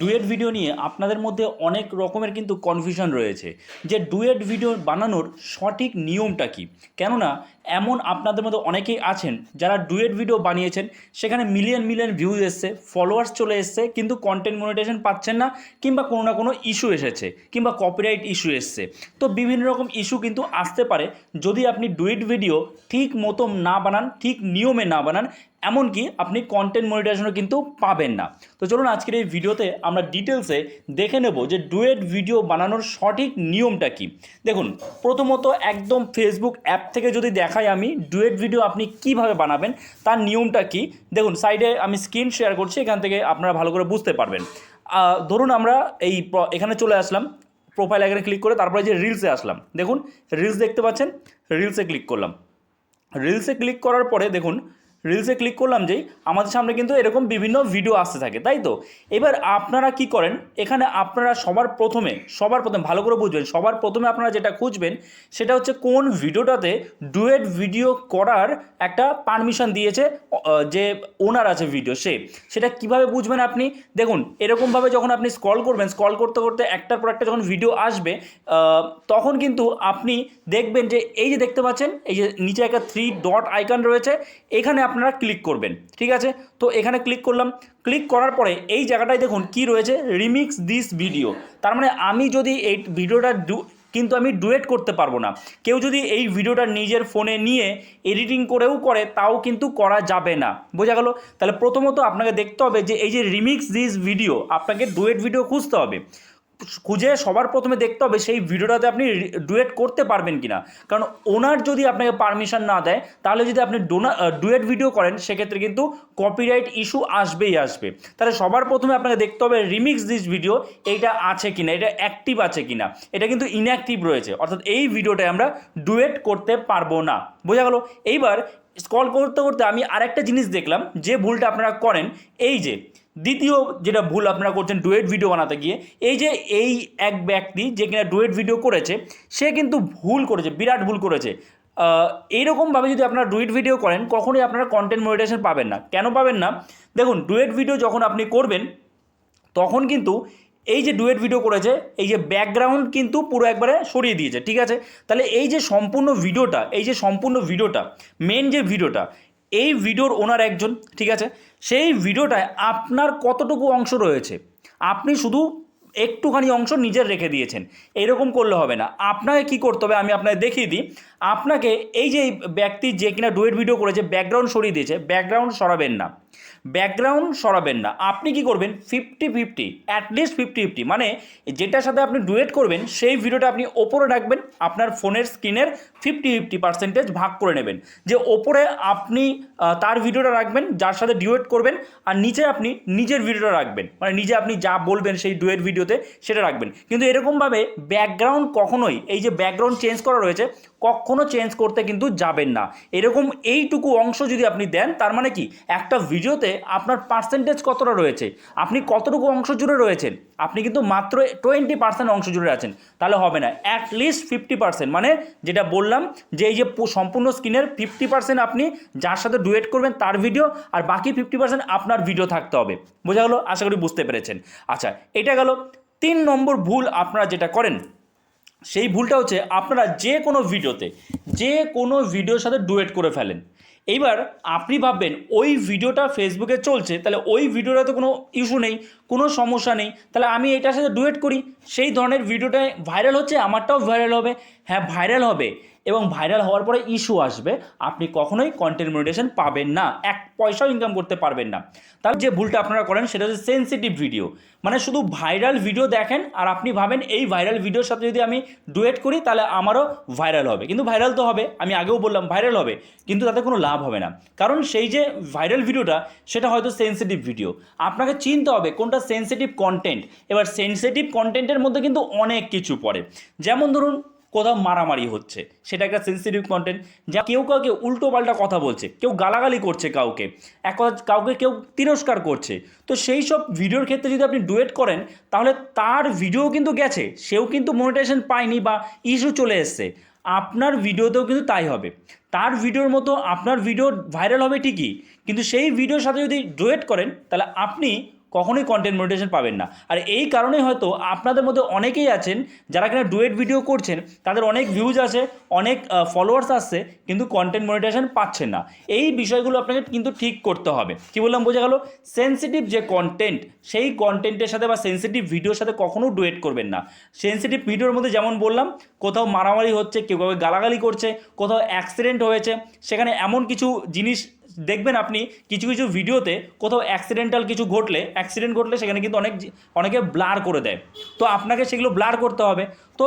Duet video নিয়ে আপনাদের মধ্যে অনেক রকমের কিন্তু কনফিউশন রয়েছে। যে ডুয়েট ভিডিও বানানোর সঠিক নিয়মটা কী? কেননা, এমন আপনাদের মধ্যে অনেকেই আছেন যারা ডুয়েট ভিডিও বানিয়েছেন, সেখানে মিলিয়ন মিলিয়ন ভিউজ এসছে ফলোয়ার্স চলে এসছে, কিন্তু কন্টেন্ট মনিটাইজেশন পাচ্ছেন না, কিংবা কোনো না কোনো ইস্যু এসেছে, কিংবা কপিরাইট ইস্যু এসছে। তো বিভিন্ন রকম ইস্যু কিন্তু আসতে পারে। যদি আপনি ডুয়েট ভিডিও ঠিক মতো না বানান, ঠিক নিয়মে না বানান এমনকি আপনি কন্টেন্ট মনিটাইজেশনও কিন্তু পাবেন না। তো চলুন আজকের এই ভিডিওতে আমরা ডিটেলসে দেখে নেব যে ডুয়েট ভিডিও বানানোর সঠিক নিয়মটা কি। দেখুন, প্রথমত একদম ফেসবুক অ্যাপ থেকে যদি দেখাই আমি ডুয়েট ভিডিও আপনি কীভাবে বানাবেন, তার নিয়মটা কি? দেখুন সাইডে আমি স্ক্রিন শেয়ার করছি, এখান থেকে আপনারা ভালো করে বুঝতে পারবেন। ধরুন আমরা এই এখানে চলে আসলাম প্রোফাইল এখানে ক্লিক করে তারপরে যে রিলসে আসলাম। দেখুন রিলস দেখতে পাচ্ছেন? রিলসে ক্লিক করলাম। রিলসে ক্লিক করার পরে দেখুন রিলসে ক্লিক করলাম যেই আমাদের সামনে কিন্তু এরকম বিভিন্ন ভিডিও আসতে থাকে, তাই তো? এবার আপনারা কি করেন? এখানে আপনারা সবার প্রথমে সবার প্রথমে, ভালো করে বুঝবেন, সবার প্রথমে আপনারা যেটা খুঁজবেন সেটা হচ্ছে কোন ভিডিওটাতে ডুয়েট ভিডিও করার একটা পারমিশন দিয়েছে যে ওনার আছে ভিডিও সে। সেটা কীভাবে বুঝবেন আপনি? দেখুন, এরকমভাবে যখন আপনি স্ক্রল করবেন স্ক্রল করতে করতে একটার পর একটা যখন ভিডিও আসবে তখন কিন্তু আপনি দেখবেন যে এই যে দেখতে পাচ্ছেন, এই যে নিচে একটা থ্রি ডট আইকন রয়েছে, এখানে আপনারা ক্লিক করবেন, ঠিক আছে? তো এখানে ক্লিক করলাম। ক্লিক করার পরে এই জায়গাটায় দেখুন কি রয়েছে রিমিক্স দিস ভিডিও তার মানে আমি যদি এই ভিডিওটা কিন্তু আমি ডুয়েট করতে পারব না। কেউ যদি এই ভিডিওটা নিজের ফোনে নিয়ে এডিটিং করেও করে, তাও কিন্তু করা যাবে না। বোঝা গেল? তাহলে প্রথমত আপনাকে দেখতে হবে যে এই যে রিমিক্স দিস ভিডিও আপনাকে ডুয়েট ভিডিও খুঁজতে হবে। খুঁজে সবার প্রথমে দেখতে হবে সেই ভিডিওটাতে আপনি ডুয়েট করতে পারবেন কি না কারণ ওনার যদি আপনাকে পারমিশন না দেয়, তাহলে যদি আপনি ডোনা ডুয়েট ভিডিও করেন, সেক্ষেত্রে কিন্তু কপিরাইট ইস্যু আসবেই আসবে। তাহলে সবার প্রথমে আপনাকে দেখতে হবে রিমিক্স দিস ভিডিও এইটা আছে কিনা, এটা অ্যাক্টিভ আছে কিনা। এটা কিন্তু ইনঅ্যাক্টিভ রয়েছে। অর্থাৎ এই ভিডিওটায় আমরা ডুয়েট করতে পারব না। বোঝা গেল? এইবার স্কল করতে করতে আমি আরেকটা জিনিস দেখলাম, যে ভুলটা আপনারা করেন, এই যে দ্বিতীয় যেটা ভুল আপনারা করছেন ডুয়েট ভিডিও বানাতে গিয়ে, এই যে এই এক ব্যক্তি যে কিনা ডুয়েট ভিডিও করেছে, সে কিন্তু ভুল করেছে, বিরাট ভুল করেছে। এইরকমভাবে যদি আপনারা ডুয়েট ভিডিও করেন, কখনোই আপনারা কন্টেন্ট মনিটেশন পাবেন না। কেন পাবেন না? দেখুন, ডুয়েট ভিডিও যখন আপনি করবেন, তখন কিন্তু এই যে ডুয়েট ভিডিও করেছে, এই যে ব্যাকগ্রাউন্ড কিন্তু পুরো একবারে সরিয়ে দিয়েছে, ঠিক আছে? তাহলে এই যে সম্পূর্ণ ভিডিওটা, এই যে সম্পূর্ণ ভিডিওটা মেন যে ভিডিওটা, এই ভিডিওর ওনার একজন, ঠিক আছে? সেই ভিডিওটায় আপনার কতটুকু অংশ রয়েছে? আপনি শুধু একটুখানি অংশ নিজের রেখে দিয়েছেন। এরকম করলে হবে না। আপনাকে কি করতে হবে? আমি আপনাকে দেখিয়ে দিই। আপনাকে এই যে ব্যক্তি যে কিনা ডুয়েট ভিডিও করেছে ব্যাকগ্রাউন্ড সরিয়ে দিয়েছে ব্যাকগ্রাউন্ড সরাবেন না। ব্যাকগ্রাউন্ড সরাবেন না। আপনি কি করবেন? Fifty fifty at least fifty fifty মানে যেটার সাথে আপনি ডুয়েট করবেন, সেই ভিডিওটা আপনি ওপরে রাখবেন, আপনার ফোনের স্ক্রিনের ফিফটি ফিফটি পার্সেন্টেজ ভাগ করে নেবেন। যে ওপরে আপনি তার ভিডিওটা রাখবেন, যার সাথে ডুয়েট করবেন, আর নিচে আপনি নিজের ভিডিওটা রাখবেন। মানে নিজে আপনি যা বলবেন সেই ডুয়েট ভিডিওতে সেটা রাখবেন। কিন্তু এরকমভাবে ব্যাকগ্রাউন্ড কখনোই, এই যে ব্যাকগ্রাউন্ড চেঞ্জ করা রয়েছে কখনো চেঞ্জ করতে কিন্তু যাবেন না। এরকম এইটুকু অংশ যদি আপনি দেন, তার মানে কি? একটা ভিডিওতে আপনার পার্সেন্টেজ কতটা রয়েছে? আপনি কতটুকু অংশ জুড়ে রয়েছেন? আপনি কিন্তু মাত্র টোয়েন্টি পার্সেন্ট অংশ জুড়ে আছেন। তাহলে হবে না। অ্যাটলিস্ট ফিফটি পার্সেন্ট মানে যেটা বললাম, যে এই যে সম্পূর্ণ স্ক্রিনের ফিফটি পার্সেন্ট আপনি যার সাথে ডুয়েট করবেন তার ভিডিও আর বাকি ফিফটি পার্সেন্ট আপনার ভিডিও থাকতে হবে। বোঝা গেলো? আশা করি বুঝতে পেরেছেন। আচ্ছা এটা গেল। তিন নম্বর ভুল আপনারা যেটা করেন সেই ভুলটা হচ্ছে আপনারা যে কোনো ভিডিওতে যে কোনো ভিডিওর সাথে ডুয়েট করে ফেলেন। এইবার আপনি ভাববেন, ওই ভিডিওটা ফেসবুকে চলছে, তাহলে ওই ভিডিওটা তো কোনো ইস্যু নেই, কোনো সমস্যা নেই, তাহলে আমি এটার সাথে ডুয়েট করি। সেই ধরনের ভিডিওটায় ভাইরাল হচ্ছে, আমারটাও ভাইরাল হবে। হ্যাঁ ভাইরাল হবে এবং ভাইরাল হওয়ার পরে ইস্যু আসবে, আপনি কখনোই কন্টেন্ট মনিটেশন পাবেন না, এক পয়সাও ইনকাম করতে পারবেন না। তার যে ভুলটা আপনারা করেন, সেটা হচ্ছে সেন্সিটিভ ভিডিও মানে শুধু ভাইরাল ভিডিও দেখেন, আর আপনি ভাবেন এই ভাইরাল ভিডিওর সাথে যদি আমি ডুয়েট করি, তাহলে আমারও ভাইরাল হবে। কিন্তু ভাইরাল তো হবে, আমি আগেও বললাম ভাইরাল হবে। কিন্তু তাতে কোনো লাভ হবে না। কারণ সেই যে ভাইরাল ভিডিওটা, সেটা হয়তো সেন্সিটিভ ভিডিও আপনাকে চিনতে হবে কোনটা সেন্সিটিভ কন্টেন্ট এবার সেন্সিটিভ কন্টেন্টের মধ্যে কিন্তু অনেক কিছু পড়ে। যেমন ধরুন, কোথাও মারামারি হচ্ছে, সেটা একটা সেন্সিটিভ কন্টেন্ট যা কেউ কাউকে উল্টো পাল্টা কথা বলছে, কেউ গালাগালি করছে কাউকে, এক কথা কাউকে কেউ তিরস্কার করছে। তো সেই সব ভিডিওর ক্ষেত্রে যদি আপনি ডুয়েট করেন, তাহলে তার ভিডিও কিন্তু গেছে, সেও কিন্তু মনিটাইজেশন পায়নি বা ইস্যু চলে এসছে। আপনার ভিডিওতেও কিন্তু তাই হবে। তার ভিডিওর মতো আপনার ভিডিও ভাইরাল হবে ঠিকই, কিন্তু সেই ভিডিওর সাথে যদি ডুয়েট করেন, তাহলে আপনি কখনোই কন্টেন্ট মনিটাইজেশন পাবেন না। আর এই কারণে হয়তো আপনাদের মধ্যে অনেকেই আছেন যারা কিনা ডুয়েট ভিডিও করছেন, তাদের অনেক ভিউজ আছে অনেক ফলোয়ার্স আসছে, কিন্তু কন্টেন্ট মনিটাইজেশন পাচ্ছেন না। এই বিষয়গুলো আপনাকে কিন্তু ঠিক করতে হবে। কি বললাম, বোঝা গেল? সেন্সিটিভ যে কন্টেন্ট সেই কন্টেন্টের সাথে বা সেন্সিটিভ ভিডিওর সাথে কখনো ডুয়েট করবেন না। সেন্সিটিভ ভিডিওর মধ্যে যেমন বললাম, কোথাও মারামারি হচ্ছে, কেউ কাউকে গালাগালি করছে, কোথাও অ্যাক্সিডেন্ট হয়েছে, সেখানে এমন কিছু জিনিস দেখবেন আপনি কিছু কিছু ভিডিওতে কোথাও অ্যাক্সিডেন্টাল কিছু ঘটলে অ্যাক্সিডেন্ট ঘটলে সেখানে কিন্তু অনেক অনেকে ব্লার করে দেয়। তো আপনাকে সেগুলো ব্লার করতে হবে। তো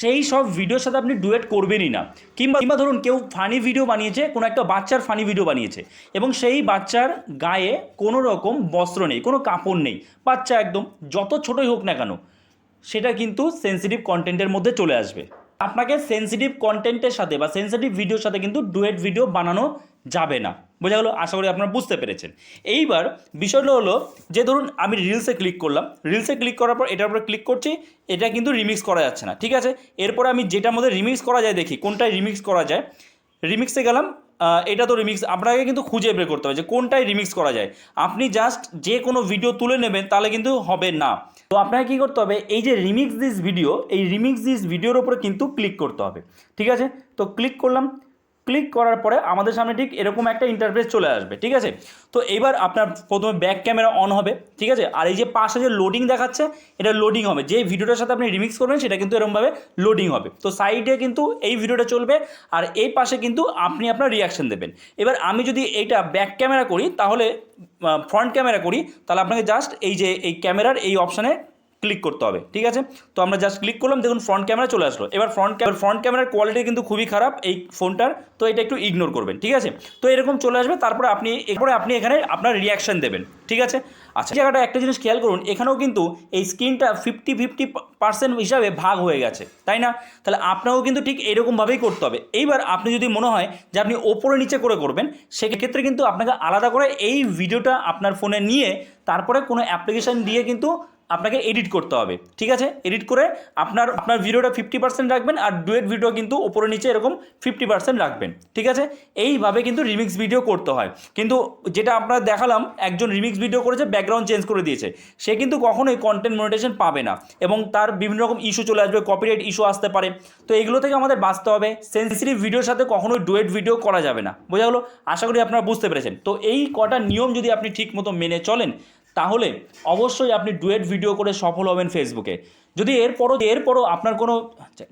সেই সব ভিডিওর সাথে আপনি ডুয়েট করবেনই না। কিংবা কিংবা ধরুন কেউ ফানি ভিডিও বানিয়েছে, কোনো একটা বাচ্চার ফানি ভিডিও বানিয়েছে, এবং সেই বাচ্চার গায়ে কোনো রকম বস্ত্র নেই, কোনো কাপড় নেই, বাচ্চা একদম যত ছোটই হোক না কেন, সেটা কিন্তু সেন্সিটিভ কন্টেন্টের মধ্যে চলে আসবে। আপনাকে সেন্সিটিভ কন্টেন্টের সাথে বা সেন্সিটিভ ভিডিওর সাথে কিন্তু ডুয়েট ভিডিও বানানো যাবে না। বোঝা গেলো, আশা করি আপনারা বুঝতে পেরেছেন। এইবার বিষয়টা হলো যে ধরুন আমি রিলসে ক্লিক করলাম রিলসে ক্লিক করার পর এটার উপরে ক্লিক করছি, এটা কিন্তু রিমিক্স করা যাচ্ছে না, ঠিক আছে? এরপরে আমি যেটার মধ্যে রিমিক্স করা যায় দেখি, কোনটায় রিমিক্স করা যায়। রিমিক্সে গেলাম এটা তো রিমিক্স আপনাকে কিন্তু খুঁজে বের করতে হবে যে কোনটায় রিমিক্স করা যায়। আপনি জাস্ট যে কোনো ভিডিও তুলে নেবেন, তাহলে কিন্তু হবে না। তো আপনাকে কী করতে হবে, এই যে রিমিক্স দিস ভিডিও এই রিমিক্স দিস ভিডিওর উপরে কিন্তু ক্লিক করতে হবে, ঠিক আছে? তো ক্লিক করলাম ক্লিক করার পরে আমাদের সামনে ঠিক এরকম একটা ইন্টারফেস চলে আসবে, ঠিক আছে? তো এবার আপনার প্রথমে ব্যাক ক্যামেরা অন হবে, ঠিক আছে? আর এই যে পাশে যে লোডিং দেখাচ্ছে, এটা লোডিং হবে। যে ভিডিওটার সাথে আপনি রিমিক্স করবেন, সেটা কিন্তু এরকমভাবে লোডিং হবে। তো সাইডে কিন্তু এই ভিডিওটা চলবে, আর এই পাশে কিন্তু আপনি আপনার রিয়াকশন দেবেন। এবার আমি যদি এইটা ব্যাক ক্যামেরা করি, তাহলে ফ্রন্ট ক্যামেরা করি, তাহলে আপনাকে জাস্ট এই যে এই ক্যামেরার এই অপশানে ক্লিক করতে হবে, ঠিক আছে? তো আমরা জাস্ট ক্লিক করলাম, দেখুন ফ্রন্ট ক্যামেরা চলে আসলো। এবার ফ্রন্ট ক্যামেরা ফ্রন্ট ক্যামেরার কোয়ালিটি কিন্তু খুবই খারাপ এই ফোনটার তো এটা একটু ইগনোর করবেন, ঠিক আছে? তো এরকম চলে আসবে, তারপরে আপনি এরপরে আপনি এখানে আপনার রিয়াকশন দেবেন, ঠিক আছে? আচ্ছা জায়গাটা একটা জিনিস খেয়াল করুন, এখানেও কিন্তু এই স্ক্রিনটা ফিফটি ফিফটি পার্সেন্ট হিসাবে ভাগ হয়ে গেছে, তাই না? তাহলে আপনাকেও কিন্তু ঠিক এরকমভাবেই করতে হবে। এইবার আপনি যদি মনে হয় যে আপনি ওপরে নিচে করে করবেন, সেক্ষেত্রে কিন্তু আপনাকে আলাদা করে এই ভিডিওটা আপনার ফোনে নিয়ে, তারপরে কোনো অ্যাপ্লিকেশান দিয়ে কিন্তু আপনাকে এডিট করতে হবে, ঠিক আছে? এডিট করে আপনার আপনার ভিডিওটা ফিফটি পার্সেন্ট রাখবেন আর ডুয়েট ভিডিও কিন্তু ওপরে নিচে এরকম ফিফটি পার্সেন্ট রাখবেন, ঠিক আছে? এইভাবে কিন্তু রিমিক্স ভিডিও করতে হয়। কিন্তু যেটা আপনার দেখালাম, একজন রিমিক্স ভিডিও করেছে ব্যাকগ্রাউন্ড চেঞ্জ করে দিয়েছে। সে কিন্তু কখনোই কন্টেন্ট মনিটেশন পাবে না এবং তার বিভিন্ন রকম ইস্যু চলে আসবে কপিরাইট ইস্যু আসতে পারে। তো এগুলো থেকে আমাদের বাঁচতে হবে। সেন্সিটিভ ভিডিওর সাথে কখনোই ডুয়েট ভিডিও করা যাবে না। বোঝা গেলো? আশা করি আপনারা বুঝতে পেরেছেন। তো এই কটা নিয়ম যদি আপনি ঠিক মতো মেনে চলেন তাহলে অবশ্যই আপনি ডুয়েট ভিডিও করে সফল হবেন ফেসবুকে। যদি এরপরও এরপরও আপনার কোনো,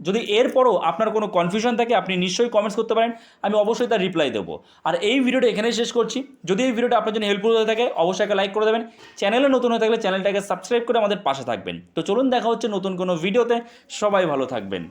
যদি এরপরও আপনার কোনো কনফিউশন থাকে, আপনি নিশ্চয়ই কমেন্টস করতে পারেন, আমি অবশ্যই তার রিপ্লাই দেবো। আর এই ভিডিওটা এখানেই শেষ করছি। যদি এই ভিডিওটা আপনার জন্য হেল্পফুল হয়ে থাকে, অবশ্যই একটা লাইক করে দেবেন। চ্যানেলে নতুন হয়ে থাকলে চ্যানেলটাকে সাবস্ক্রাইব করে আমাদের পাশে থাকবেন। তো চলুন দেখা হচ্ছে নতুন কোনো ভিডিওতে সবাই ভালো থাকবেন।